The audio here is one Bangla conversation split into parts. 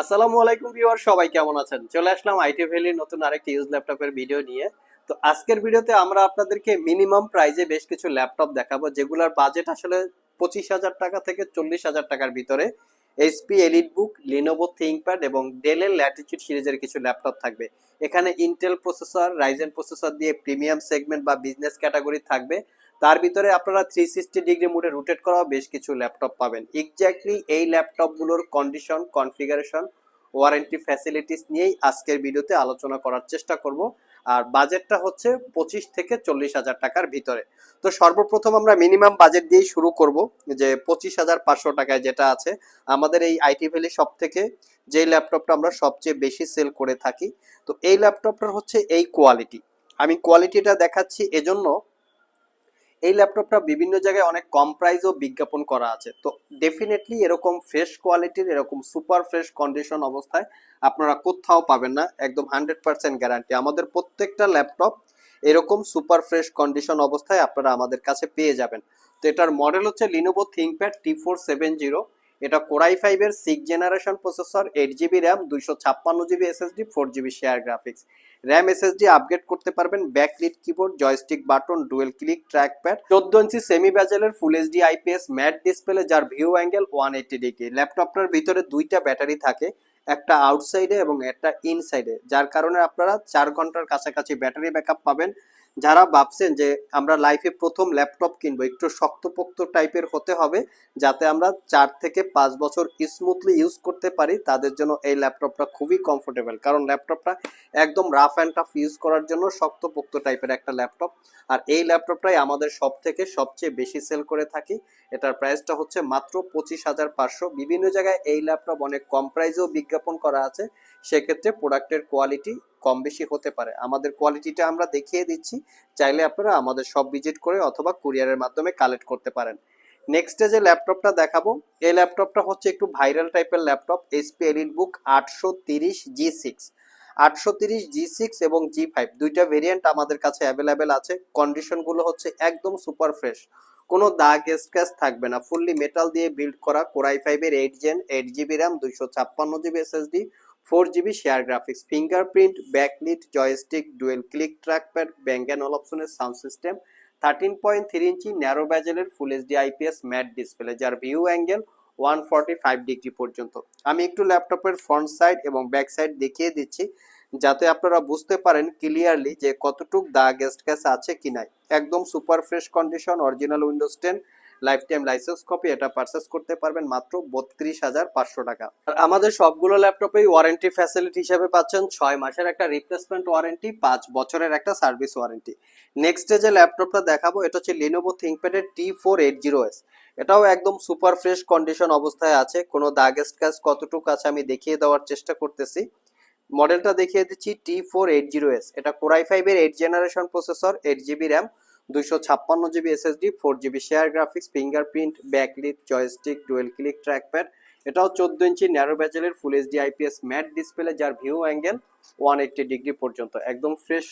আসসালামু আলাইকুম ভিউয়ার, সবাই কেমন আছেন? চলে আসলাম আইটি ভ্যালির নতুন আরেকটি ইউজ ল্যাপটপের ভিডিও নিয়ে। তো আজকের ভিডিওতে আমরা আপনাদেরকে মিনিমাম প্রাইজে বেশ কিছু ল্যাপটপ দেখাবো, যেগুলোর বাজেট আসলে পঁচিশ হাজার টাকা থেকে চল্লিশ হাজার টাকার ভিতরে। HP EliteBook Lenovo ThinkPad এবং ডেলের ল্যাটিচিউড সিরিজের কিছু ল্যাপটপ থাকবে। এখানে ইন্টেল প্রসেসর রাইজেন প্রসেসর দিয়ে প্রিমিয়াম সেগমেন্ট বা বিজনেস ক্যাটাগরি থাকবে। তার ভিতরে আপনারা থ্রি সিক্সটি ডিগ্রি মোডে রোটেট করা বেশ কিছু ল্যাপটপ পাবেন। এক্স্যাক্টলি এই ল্যাপটপগুলোর কন্ডিশন কনফিগারেশন ওয়ারেন্টি ফ্যাসিলিটিস নিয়েই আজকের ভিডিওতে আলোচনা করার চেষ্টা করব। আর বাজেটটা হচ্ছে পঁচিশ থেকে চল্লিশ হাজার টাকার ভিতরে। তো সর্বপ্রথম আমরা মিনিমাম বাজেট দিয়েই শুরু করব যে পঁচিশ হাজার পাঁচশো টাকায় যেটা আছে, আমাদের এই আইটি ভ্যালি সব থেকে যে ল্যাপটপটা আমরা সবচেয়ে বেশি সেল করে থাকি। তো এই ল্যাপটপটার হচ্ছে এই কোয়ালিটি আমি কোয়ালিটিটা দেখাচ্ছি এজন্য এই ল্যাপটপটা বিভিন্ন জায়গায় অনেক কম প্রাইসও বিজ্ঞাপন করা আছে। তো ডেফিনেটলি এরকম ফ্রেশ কোয়ালিটির এরকম সুপার ফ্রেশ কন্ডিশন অবস্থায় আপনারা কোথাও পাবেন না। একদম হান্ড্রেড পার্সেন্ট গ্যারান্টি আমাদের প্রত্যেকটা ল্যাপটপ এরকম সুপার ফ্রেশ কন্ডিশন অবস্থায় আপনারা আমাদের কাছে পেয়ে যাবেন। তো এটার মডেল হচ্ছে Lenovo ThinkPad T four seven zero এটা কোরাই ফাইভের six generation processor eight GB RAM দুইশো ছাপ্পান্ন GB SSD four GB share graphics RAM SSD upgrade করতে পারবেন backlit keyboard joystick button dual click trackpad চোদ্দ ইঞ্চি semi ব্যাজেলের full HD IPS matte display যার view angle one eighty degree ল্যাপটপটার ভিতরে দুইটা ব্যাটারি থাকে, একটা আউটসাইডে এবং একটা ইনসাইডে যার কারণে আপনারা চার ঘণ্টার কাছাকাছি ব্যাটারি ব্যাকআপ পাবেন। যারা ভাবছেন যে আমরা লাইফে প্রথম ল্যাপটপ কিনবো, একটু শক্তপোক্ত টাইপের হতে হবে, যাতে আমরা চার থেকে পাঁচ বছর স্মুথলি ইউজ করতে পারি, তাদের জন্য এই ল্যাপটপটা খুবই কমফোর্টেবল কারণ ল্যাপটপটা একদম রাফ অ্যান্ড টাফ ইউজ করার জন্য শক্তপোক্ত টাইপের একটা ল্যাপটপ আর এই ল্যাপটপটাই আমাদের সব থেকে সবচেয়ে বেশি সেল করে থাকি। এটার প্রাইসটা হচ্ছে মাত্র পঁচিশ হাজার পাঁচশো। বিভিন্ন জায়গায় এই ল্যাপটপ অনেক কম প্রাইসেও বিজ্ঞাপন করা আছে। সেক্ষেত্রে প্রোডাক্টের কোয়ালিটি কম বেশি হতে পারে। আমাদের কোয়ালিটিটা আমরা দেখিয়ে দিচ্ছি। চাইলে আপনারা আমাদের সব ভিজিট করে অথবা কুরিয়ারের মাধ্যমে কালেক্ট করতে পারেন। নেক্সটে যে ল্যাপটপটা দেখাবো, এই ল্যাপটপটা হচ্ছে একটু ভাইরাল টাইপের ল্যাপটপ এইচপি এলিট বুক আটশো তিরিশ জি সিক্স আটশো তিরিশ জি সিক্স এবং জি ফাইভ দুইটা ভেরিয়েন্ট আমাদের কাছে অ্যাভেলেবেল আছে। কন্ডিশনগুলো হচ্ছে একদম সুপার ফ্রেশ কোনো দাগ স্ক্র্যাচ থাকবে না। ফুললি মেটাল দিয়ে বিল্ড করা কোরাই ফাইভের eight gen eight GB RAM দুইশো ছাপ্পান্ন GB SSD four GB share graphics, fingerprint backlit joystick dual click trackpad bang and all অপশনের sound system thirteen point three inch narrow ব্যাজেলের full HD IPS matte display যার view angle one forty five degree পর্যন্ত। আমি একটু ল্যাপটপের ফ্রন্ট সাইড এবং ব্যাক সাইড দেখিয়ে দিচ্ছি, যাতে আপনারা বুঝতে পারেন ক্লিয়ারলি যে কতটুক দা গেস্ট ক্যাস আছে কি নাই একদম super fresh condition original Windows ten lifetime license copy এটা পারচেস করতে পারবেন মাত্র বত্রিশ হাজার পাঁচশো টাকা। আর আমাদের সবগুলো ল্যাপটপেই ওয়ারেন্টি ফ্যাসিলিটি হিসেবে পাচ্ছেন ছয় মাসের একটা রিপ্লেসমেন্ট ওয়ারেন্টি পাঁচ বছরের একটা সার্ভিস ওয়ারেন্টি নেক্সট ডে যে ল্যাপটপটা দেখাবো, এটা হচ্ছে Lenovo থিঙ্কপ্যাডের T four eight zero S এটাও একদম সুপার ফ্রেশ কন্ডিশন অবস্থায় আছে। কোনো দাগ স্ক্যাচ কতটুকু আছে আমি দেখিয়ে দেওয়ার চেষ্টা করতেছি। মডেলটা দেখিয়ে দিচ্ছি T four eight zero S এটা কোরাই ফাইভের eight generation processor eight GB RAM দুইশো ছাপ্পান্ন GB SSD four GB share graphics fingerprint backlit joystick dual click trackpad এটাও চোদ্দ ইঞ্চি narrow ব্যাচেলের full HD IPS matte display যার view angle one eighty degree পর্যন্ত। একদম ফ্রেশ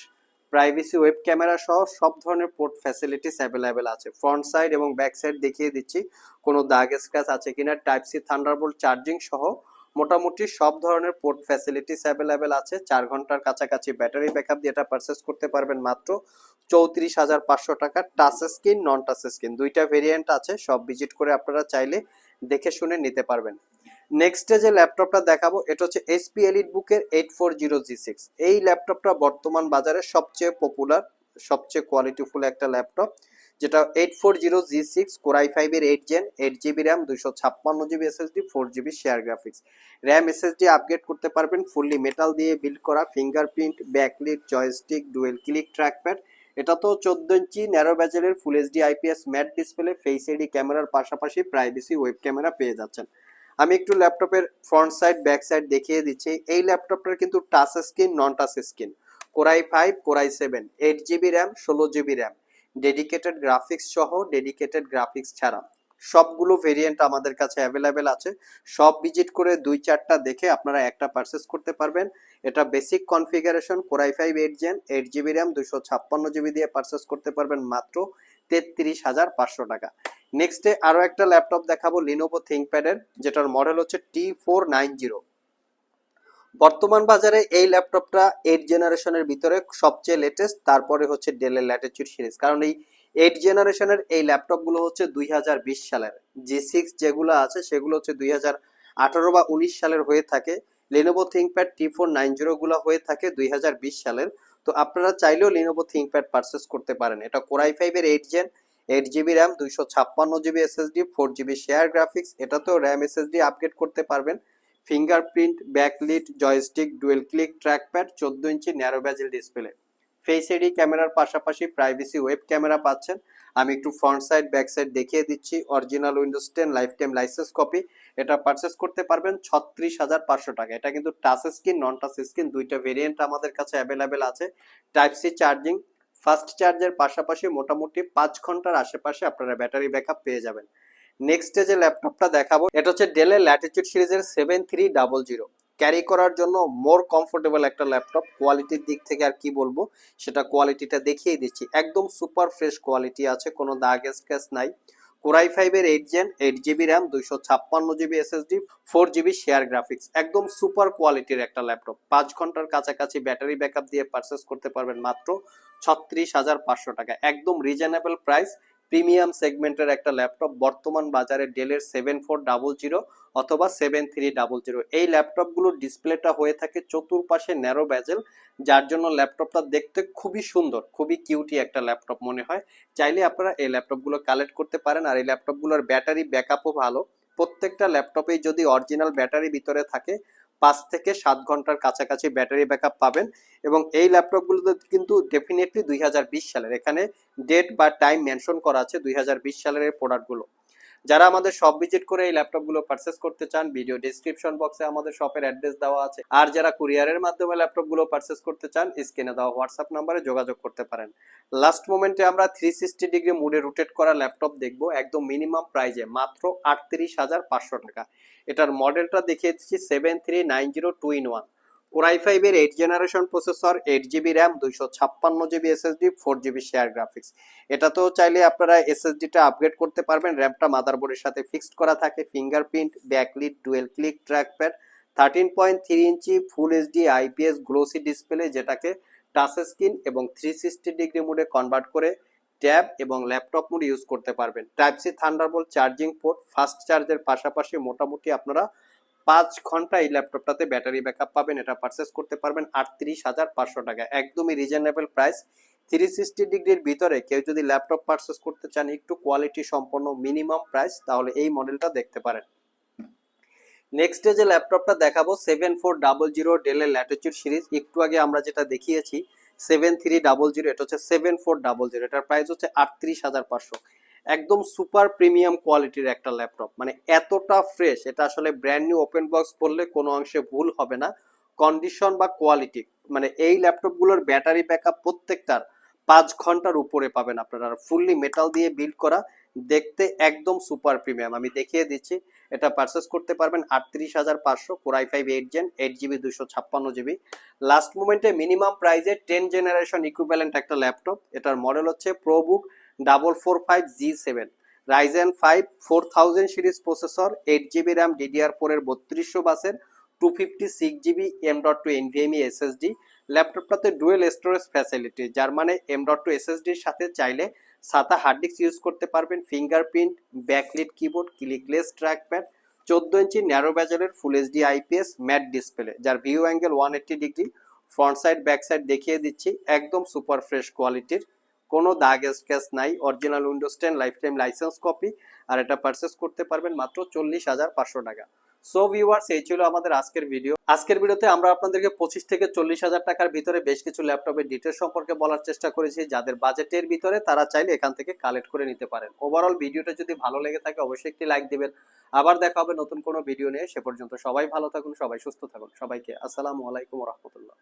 প্রাইভেসি ওয়েব ক্যামেরা সহ সব ধরনের পোর্ট ফ্যাসিলিটিস অ্যাভেলেবেল আছে। ফ্রন্ট সাইড এবং ব্যাক সাইড দেখিয়ে দিচ্ছি, কোনো দাগ স্ক্র্যাচ আছে কিনা টাইপ সি থান্ডারবোল্ট চার্জিং সহ মোটামুটি সব ধরনের পোর্ট ফ্যাসিলিটিস অ্যাভেলেবেল আছে। চার ঘণ্টার কাছাকাছি ব্যাটারি ব্যাকআপ দিয়ে এটা পারচেস করতে পারবেন মাত্র চৌত্রিশ হাজার পাঁচশো টাকা touch screen non touch screen দুইটা ভেরিয়েন্ট আছে, সব ভিজিট করে আপনারা চাইলে দেখে শুনে নিতে পারবেন। নেক্সটে যে ল্যাপটপটা দেখাবো, এটা হচ্ছে এসপি এলিট বুকের eight four zero G six এই ল্যাপটপটা বর্তমান বাজারে সবচেয়ে পপুলার সবচেয়ে কোয়ালিটিফুল একটা ল্যাপটপ যেটা eight four zero G six core i ফাইভের eight gen eight GB RAM দুইশো ছাপ্পান্ন GB SSD four GB share graphics RAM SSD upgrade করতে পারবেন ফুললি মেটাল দিয়ে বিল্ড করা fingerprint backlit joystick dual click trackpad এটা তো চোদ্দ ইঞ্চি narrow ব্যাজেলের full HD IPS matte display face ID ক্যামেরার পাশাপাশি প্রাইভেসি ওয়েব ক্যামেরা পেয়ে যাচ্ছেন। আমি একটু ল্যাপটপের ফ্রন্ট সাইড ব্যাক সাইড দেখিয়ে দিচ্ছি। এই ল্যাপটপটার কিন্তু touch screen non touch screen core i five core i seven eight GB RAM ষোলো জিবি র্যাম ডেডিকেটেড গ্রাফিক্স সহ ডেডিকেটেড গ্রাফিক্স ছাড়া। সবগুলো ভেরিয়েন্ট আমাদের কাছে অ্যাভেলেবেল আছে। সব ভিজিট করে দুই চারটা দেখে আপনারা একটা পারচেস করতে পারবেন। এটা basic configuration core i five eight gen eight GB RAM দুশো ছাপ্পান্ন জিবি দিয়ে পারচেস করতে পারবেন মাত্র তেত্রিশ হাজার পাঁচশো টাকা। নেক্সটে আরও একটা ল্যাপটপ দেখাবো লিনোভো থিঙ্কপ্যাডের যেটার মডেল হচ্ছে টি ফোর নাইন জিরো বর্তমান বাজারে এই ল্যাপটপটা এইট জেনারেশনের ভিতরে সবচেয়ে লেটেস্ট তারপরে হচ্ছে ডেলের ল্যাটিচিউড সিরিজ কারণ এই এইট জেনারেশনের এই ল্যাপটপগুলো হচ্ছে দুই হাজার বিশ সালের। জি সিক্স যেগুলো আছে, সেগুলো হচ্ছে দুই আঠারো বা উনিশ সালের হয়ে থাকে। Lenovo ThinkPad T four nine zero গুলো হয়ে থাকে দুই হাজার বিশ সালের। তো আপনারা চাইলেও লিনোভো থিঙ্কপ্যাড পারচেস করতে পারেন। এটা কোরাই ফাইভের eight gen eight GB RAM দুইশো ছাপ্পান্ন GB SSD four GB share graphics এটাতেও র্যাম এসএসডি আপগ্রেড করতে পারবেন। Fingerprint backlit joystick dual click trackpad চোদ্দ ইঞ্চি narrow bezel display face ID ক্যামেরার পাশাপাশি প্রাইভেসি ওয়েব ক্যামেরা পাচ্ছেন। আমি একটু ফ্রন্ট সাইড ব্যাক সাইড দেখিয়ে দিচ্ছি। Original Windows ten lifetime license copy এটা পারচেস করতে পারবেন ছত্রিশ হাজার পাঁচশো টাকা। এটা কিন্তু touch screen non touch screen দুইটা ভেরিয়েন্ট আমাদের কাছে অ্যাভেলেবেল আছে। টাইপ সি চার্জিং ফাস্ট চার্জের পাশাপাশি মোটামুটি পাঁচ ঘণ্টার আশেপাশে আপনারা ব্যাটারি ব্যাকআপ পেয়ে যাবেন। নেক্সট যে ল্যাপটপটা দেখাবো, এটা হচ্ছে ডেলের ল্যাটিচিউড সিরিজের seven three double zero carry করার জন্য মোর কমফোর্টেবল একটা ল্যাপটপ কোয়ালিটির দিক থেকে আর কি বলব, সেটা কোয়ালিটিটা দেখিয়ে দিচ্ছি। একদম সুপার ফ্রেশ কোয়ালিটি আছে, কোনো দাগ স্ক্যাচ নাই। কোরাই ফাইভের eight gen eight GB RAM দুইশো ছাপ্পান্ন GB SSD four GB share graphics একদম সুপার কোয়ালিটির একটা ল্যাপটপ পাঁচ ঘণ্টার কাছাকাছি ব্যাটারি ব্যাকআপ দিয়ে পারচেস করতে পারবেন মাত্র ছত্রিশ হাজার পাঁচশো টাকা। একদম রিজনেবল প্রাইস প্রিমিয়াম সেগমেন্টের একটা ল্যাপটপ বর্তমান বাজারে ডেলের সেভেন ফোর ডাবল জিরো অথবা সেভেন থ্রি ডাবল জিরো। এই ল্যাপটপগুলোর ডিসপ্লেটা হয়ে থাকে চতুর্পাশে ন্যারো ব্যাজেল, যার জন্য ল্যাপটপটা দেখতে খুবই সুন্দর, খুবই কিউটি একটা ল্যাপটপ মনে হয়। চাইলে আপনারা এই ল্যাপটপগুলো কালেক্ট করতে পারেন আর এই ল্যাপটপগুলোর ব্যাটারি ব্যাকআপও ভালো। প্রত্যেকটা ল্যাপটপেই যদি অরিজিনাল ব্যাটারি ভিতরে থাকে পাঁচ থেকে সাত ঘণ্টার কাছাকাছি ব্যাটারি ব্যাকআপ পাবেন এবং এই ল্যাপটপগুলোতে কিন্তু ডেফিনেটলি দুই হাজার বিশ সালের। এখানে ডেট বা টাইম মেনশন করা আছে দুই হাজার বিশ সালের এই প্রোডাক্টগুলো যারা আমাদের শপ ভিজিট করে এই ল্যাপটপগুলো পারচেস করতে চান ভিডিও ডিসক্রিপশন বক্সে আমাদের শপের অ্যাড্রেস দেওয়া আছে। আর যারা কুরিয়ারের মাধ্যমে ল্যাপটপগুলো পারচেস করতে চান স্ক্রিনে দেওয়া হোয়াটসঅ্যাপ নাম্বারে যোগাযোগ করতে পারেন। লাস্ট মোমেন্টে আমরা থ্রি সিক্সটি ডিগ্রি মুডে রোটেট করা ল্যাপটপ দেখব, একদম মিনিমাম প্রাইজে মাত্র আটত্রিশ হাজার পাঁচশো টাকা। এটার মডেলটা দেখিয়ে দিচ্ছি seven three nine zero two in one core i ফাইভের eight generation processor eight GB RAM দুইশো ছাপ্পান্ন GB SSD four GB share graphics এটা তো চাইলে আপনারা এসএসডিটা আপগ্রেড করতে পারবেন। র্যামটা মাদারবোর্ডের সাথে ফিক্সড করা থাকে fingerprint backlit dual click trackpad thirteen point three inch full HD IPS glossy display যেটাকে টাচ স্ক্রিন এবং থ্রি সিক্সটি ডিগ্রি মোডে কনভার্ট করে ট্যাব এবং ল্যাপটপ মোড ইউজ করতে পারবেন। Type C Thunderbolt charging port fast চার্জের পাশাপাশি মোটামুটি আপনারা পাঁচ ঘণ্টা এই ল্যাপটপটাতে ব্যাটারি ব্যাকআপ পাবেন, এটা পারচেস করতে পারবেন আটত্রিশ হাজার পাঁচশো টাকা একদমই রিজনেবল প্রাইস থ্রি সিক্সটি ডিগ্রির ভিতরে কেউ যদি ল্যাপটপ পারচেস করতে চান, একটু কোয়ালিটি সম্পন্ন মিনিমাম প্রাইস তাহলে এই মডেলটা দেখতে পারেন। নেক্সট যে ল্যাপটপটা দেখাবো সেভেন ফোর ডাবল জিরো ডেলের ল্যাটিচিউড সিরিজ একটু আগে আমরা যেটা দেখিয়েছি সেভেন থ্রি ডাবল জিরো এটা হচ্ছে সেভেন ফোর ডাবল জিরো এটার প্রাইস হচ্ছে আটত্রিশ হাজার পাঁচশো। একদম সুপার প্রিমিয়াম কোয়ালিটির একটা ল্যাপটপ। মানে এতটা ফ্রেশ এটা আসলে ব্র্যান্ড নিউ ওপেন বক্স করলে কোনো অংশে ভুল হবে না। কন্ডিশন বা কোয়ালিটি মানে এই ল্যাপটপগুলোর ব্যাটারি ব্যাকআপ প্রত্যেকটার পাঁচ ঘণ্টার উপরে পাবেন আপনারা। ফুললি মেটাল দিয়ে বিল্ড করা, দেখতে একদম সুপার প্রিমিয়াম। আমি দেখিয়ে দিচ্ছি, এটা পারচেস করতে পারবেন আটত্রিশ হাজার পাঁচশো core i five eight gen eight GB দুশো ছাপ্পান্ন জিবি লাস্ট মোমেন্টে মিনিমাম প্রাইজে টেন জেনারেশন ইকুইভ্যালেন্ট একটা ল্যাপটপ। এটার মডেল হচ্ছে ProBook double four five G seven Ryzen five four thousand series processor eight GB RAM DDR four এর বত্রিশশো বাসের two fifty six GB M dot two NVMe SSD ল্যাপটপটাতে dual storage facility যার মানে এম ডট টু এসএসডির সাথে চাইলে সাতা হার্ড ডিস্ক ইউজ করতে পারবেন fingerprint backlit keyboard clickless trackpad চোদ্দ ইঞ্চি narrow ব্যাজেলের full HD IPS matte display যার view angle one eighty degree front side back side দেখিয়ে দিচ্ছি, একদম সুপার ফ্রেশ কোয়ালিটির কোনো দাগ স্ক্যাচ নাই original Windows ten lifetime license copy আর এটা পারচেস করতে পারবেন মাত্র চল্লিশ হাজার পাঁচশো টাকা। সো ভিউয়ার্স এই ছিল আমাদের আজকের ভিডিও আজকের ভিডিওতে আমরা আপনাদেরকে পঁচিশ থেকে চল্লিশ হাজার টাকার ভিতরে বেশ কিছু ল্যাপটপের ডিটেলস সম্পর্কে বলার চেষ্টা করেছি, যাদের বাজেটের ভিতরে তারা চাইলে এখান থেকে কালেক্ট করে নিতে পারেন। ওভারঅল ভিডিওটা যদি ভালো লেগে থাকে, অবশ্যই একটি লাইক দিবেন। আবার দেখা হবে নতুন কোনো ভিডিও নিয়ে। সে পর্যন্ত সবাই ভালো থাকুন, সবাই সুস্থ থাকুন। সবাইকে আসসালামু আলাইকুম রহমতুল্লাহ।